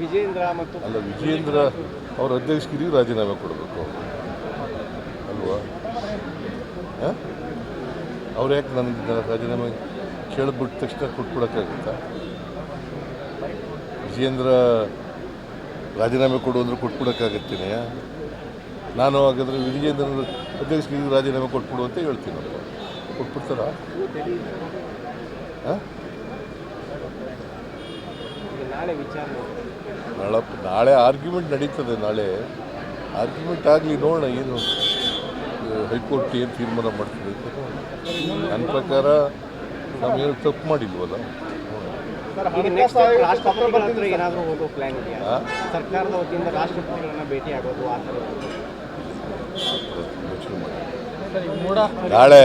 ವಿಜೇಂದ್ರ ಮತ್ತು ಅಲ್ಲ ವಿಜೇಂದ್ರ ಅವರ ಅಧ್ಯಕ್ಷಗಿರಿಗೆ ರಾಜೀನಾಮೆ ಕೊಡಬೇಕು. ಅಲ್ವಾ? ಅವ್ರು ಯಾಕೆ ನನಗೆ ರಾಜೀನಾಮೆ ಕೇಳಿಬಿಟ್ಟ ತಕ್ಷಣ ಕೊಟ್ಬಿಡೋಕ್ಕಾಗುತ್ತಾ? ವಿಜೇಂದ್ರ ರಾಜೀನಾಮೆ ಕೊಡು ಅಂದ್ರೆ ಕೊಟ್ಬಿಡೋಕ್ಕಾಗತ್ತೀನಿ ನಾನು ಹಾಗಾದರೆ ವಿಜೇಂದ್ರ ಅಧ್ಯಕ್ಷಗಿರಿಗೆ ರಾಜೀನಾಮೆ ಕೊಟ್ಬಿಡು ಅಂತ ಹೇಳ್ತೀನಿ ಕೊಟ್ಬಿಡ್ತಾರ? ಹಾಂ? ನಾಳೆ ವಿಚಾರಣೆ ನಾಳೆ ನಾಳೆ ಆರ್ಗ್ಯುಮೆಂಟ್ ನಡೀತದೆ ನಾಳೆ ಆರ್ಗ್ಯುಮೆಂಟ್ ಆಗಲಿ ನೋಡೋಣ ಏನು ಹೈಕೋರ್ಟ್ ಏನು ತೀರ್ಮಾನ ಮಾಡ್ತದೆ. ನನ್ನ ಪ್ರಕಾರ ನಾವೇನು ತಪ್ಪು ಮಾಡಿಲ್ವಲ್ಲ? ಸರ್ಕಾರದ ವತಿಯಿಂದ ರಾಷ್ಟ್ರಪತಿಗಳನ್ನ ಭೇಟಿ ಆಗೋದು ನಾಳೆ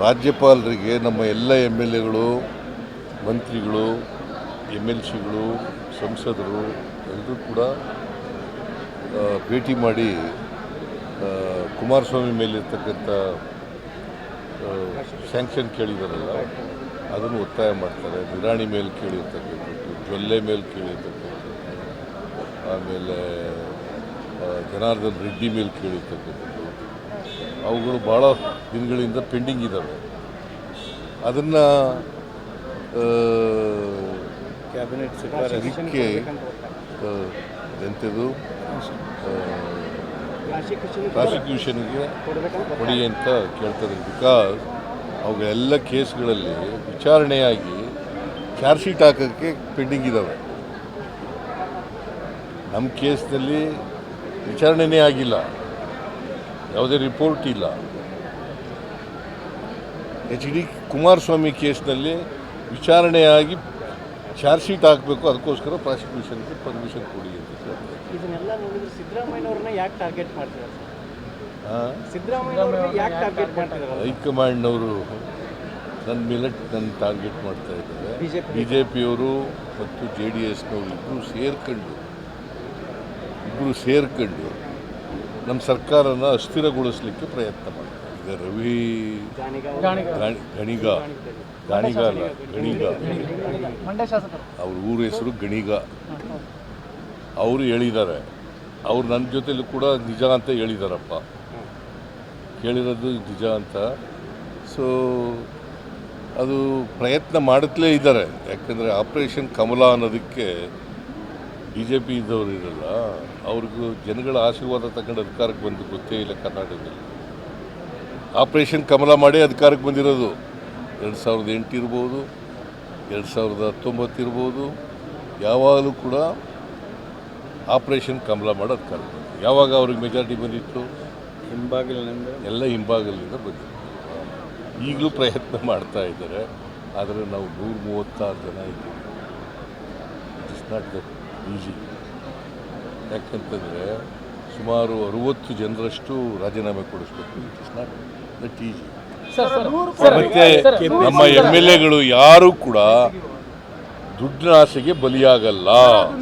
ರಾಜ್ಯಪಾಲರಿಗೆ ನಮ್ಮ ಎಲ್ಲ ಎಂ ಎಲ್ ಎಗಳು ಮಂತ್ರಿಗಳು ಎಂ ಎಲ್ ಸಿಗಳು ಸಂಸದರು ಎಲ್ಲರೂ ಕೂಡ ಭೇಟಿ ಮಾಡಿ ಕುಮಾರಸ್ವಾಮಿ ಮೇಲಿರ್ತಕ್ಕಂಥ ಸ್ಯಾಂಕ್ಷನ್ ಕೇಳಿದಾರಲ್ಲ, ಅದನ್ನು ಒತ್ತಾಯ ಮಾಡ್ತಾರೆ. ನಿರಾಣಿ ಮೇಲೆ ಕೇಳಿರ್ತಕ್ಕಂಥದ್ದು, ಜೊಲ್ಲೆ ಮೇಲೆ ಕೇಳಿರ್ತಕ್ಕಂಥದ್ದು, ಆಮೇಲೆ ಜನಾರ್ದನ್ ರೆಡ್ಡಿ ಮೇಲೆ ಕೇಳಿರ್ತಕ್ಕಂಥದ್ದು, ಅವುಗಳು ಭಾಳ ದಿನಗಳಿಂದ ಪೆಂಡಿಂಗ್ ಇದ್ದಾವೆ ಅದನ್ನು ಆ, ಎಂಥದ್ದು ಪ್ರಾಸಿಕ್ಯೂಷನ್ ಪ್ರಾಸಿಕ್ಯೂಷನ್ಗೆ ಕೊಡಿ ಅಂತ ಕೇಳ್ತಾರೆ ಬಿಕಾಸ್ ಅವುಗಳೆಲ್ಲ ಕೇಸ್ಗಳಲ್ಲಿ ವಿಚಾರಣೆಯಾಗಿ ಚಾರ್ಜ್ ಶೀಟ್ ಹಾಕೋಕ್ಕೆ ಪೆಂಡಿಂಗ್ ಇದ್ದಾವೆ ನಮ್ಮ ಕೇಸ್ನಲ್ಲಿ ವಿಚಾರಣೆನೇ ಆಗಿಲ್ಲ ಯಾವುದೇ ರಿಪೋರ್ಟ್ ಇಲ್ಲ ಎಚ್ ಡಿ ಕುಮಾರಸ್ವಾಮಿ ಕೇಸ್ನಲ್ಲಿ ವಿಚಾರಣೆಯಾಗಿ ಚಾರ್ಜ್ ಶೀಟ್ ಹಾಕಬೇಕು ಅದಕ್ಕೋಸ್ಕರ ಪ್ರಾಸಿಕ್ಯೂಷನ್ಗೆ ಪರ್ಮಿಷನ್ ಕೊಡಿ ಅಂತ ಸರ್. ಇದನ್ನೆಲ್ಲ ನೋಡಿದ್ರೆ ಸಿದ್ದರಾಮಯ್ಯನವ್ರನ್ನ ಯಾಕೆ ಟಾರ್ಗೆಟ್ ಮಾಡ್ತಿದ್ದಾರೆ ಹಾಂ ಸಿದ್ದರಾಮಯ್ಯನವ್ರನ್ನ ಯಾಕೆ ಟಾರ್ಗೆಟ್ ಮಾಡ್ತಿದ್ದಾರೆ? ಹೈಕಮಾಂಡ್ನವರು ನನ್ನ ಮೇಲೆ ನನ್ನ ಟಾರ್ಗೆಟ್ ಮಾಡ್ತಾ ಇದ್ದಾರೆ. ಬಿ ಜೆ ಪಿಯವರು ಮತ್ತು ಜೆ ಡಿ ಎಸ್ನವರು ಇಬ್ಬರು ಸೇರ್ಕೊಂಡು ಇಬ್ಬರು ಸೇರ್ಕೊಂಡು ನಮ್ಮ ಸರ್ಕಾರನ ಅಸ್ಥಿರಗೊಳಿಸಲಿಕ್ಕೆ ಪ್ರಯತ್ನ ಮಾಡ್ತಾರೆ. ರವಿ ಗಣಿಗ. ಗಾಣಿ- ಗಣಿಗ. ಗಾಣಿಗ. ಅಲ್ಲ ಗಣಿಗ. ಅವ್ರ ಊರ ಹೆಸರು ಗಣಿಗ. ಅವರು ಹೇಳಿದ್ದಾರೆ. ಅವ್ರು ನನ್ನ ಜೊತೆಲೂ ಕೂಡ ನಿಜ ಅಂತ ಹೇಳಿದಾರಪ್ಪ. ಕೇಳಿರೋದು ನಿಜ ಅಂತ. ಸೊ ಅದು ಪ್ರಯತ್ನ ಮಾಡುತ್ತಲೇ ಇದ್ದಾರೆ. ಯಾಕಂದರೆ ಆಪರೇಷನ್ ಕಮಲ ಅನ್ನೋದಕ್ಕೆ ಬಿ ಜೆ ಪಿ ಇದ್ದವರು ಇರಲ್ಲ. ಅವ್ರಿಗೂ ಜನಗಳ ಆಶೀರ್ವಾದ ತಗೊಂಡು ಅಧಿಕಾರಕ್ಕೆ ಬಂದು ಗೊತ್ತೇ ಇಲ್ಲ ಕರ್ನಾಟಕದಲ್ಲಿ. ಆಪರೇಷನ್ ಕಮಲ ಮಾಡಿ ಅಧಿಕಾರಕ್ಕೆ ಬಂದಿರೋದು. ಎರಡು ಸಾವಿರದ ಎಂಟು ಇರ್ಬೋದು ಎರಡು ಸಾವಿರದ ಹತ್ತೊಂಬತ್ತು ಇರ್ಬೋದು ಯಾವಾಗಲೂ ಕೂಡ ಆಪರೇಷನ್ ಕಮಲ ಮಾಡಿ ಅಧಿಕಾರಕ್ಕೆ ಬಂದಿದೆ. ಯಾವಾಗ ಅವ್ರಿಗೆ ಮೆಜಾರಿಟಿ ಬಂದಿತ್ತು? ಹಿಂಬಾಗಿಲಿನಿಂದ? ಎಲ್ಲ ಹಿಂಭಾಗಲಿಂದ ಬಂದಿತ್ತು. ಈಗಲೂ ಪ್ರಯತ್ನ ಮಾಡ್ತಾ ಇದ್ದಾರೆ ಆದರೆ ನಾವು ನೂರ ಮೂವತ್ತಾರು ಜನ ಇದ್ದೀವಿ. It is not that easy ಯಾಕಂತಂದರೆ ಸುಮಾರು ಅರುವತ್ತು ಜನರಷ್ಟು ರಾಜೀನಾಮೆ ಕೊಡಿಸ್ಬೇಕು. It is not that easy ಮತ್ತೆ ನಮ್ಮ ಎಂ ಎಲ್ ಎಗಳು ಯಾರು ಕೂಡ ದುಡ್ಡಿನ ಆಸೆಗೆ ಬಲಿಯಾಗಲ್ಲ.